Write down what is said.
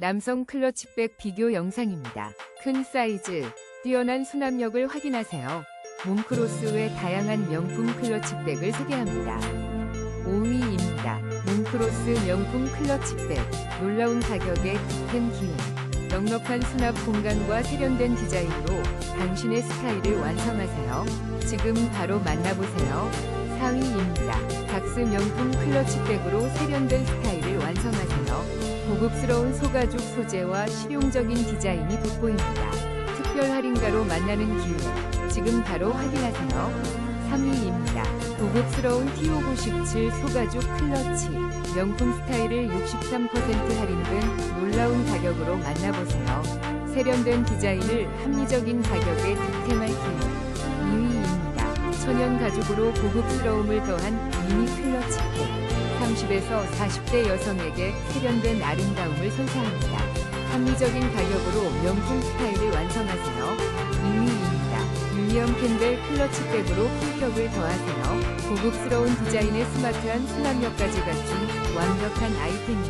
남성 클러치백 비교 영상입니다. 큰 사이즈, 뛰어난 수납력을 확인하세요. 몽크로스 외 다양한 명품 클러치백을 소개합니다. 5위입니다. 몽크로스 명품 클러치백. 놀라운 가격에 득템 기회. 넉넉한 수납 공간과 세련된 디자인으로 당신의 스타일을 완성하세요. 지금 바로 만나보세요. 4위입니다. 닥스 명품 클러치백으로 세련된 스타일을 완성하세요. 고급스러운 소가죽 소재와 실용적인 디자인이 돋보입니다. 특별 할인가로 만나는 기회. 지금 바로 확인하세요. 3위입니다. 고급스러운 T597 소가죽 클러치. 명품 스타일을 63% 할인 등 놀라운 가격으로 만나보세요. 세련된 디자인을 합리적인 가격에 득템할 기회. 2위입니다. 천연 가죽으로 고급스러움을 더한 미니 클러치팩. 30에서 40대 여성에게 세련된 아름다움을 선사합니다. 합리적인 가격으로 명품 스타일을 완성하세요. 2위입니다. 윌리엄 캔벨 클러치백으로 품격을 더하세요. 고급스러운 디자인에 스마트한 수납력까지 갖춘 완벽한 아이템입니다. 지금 50%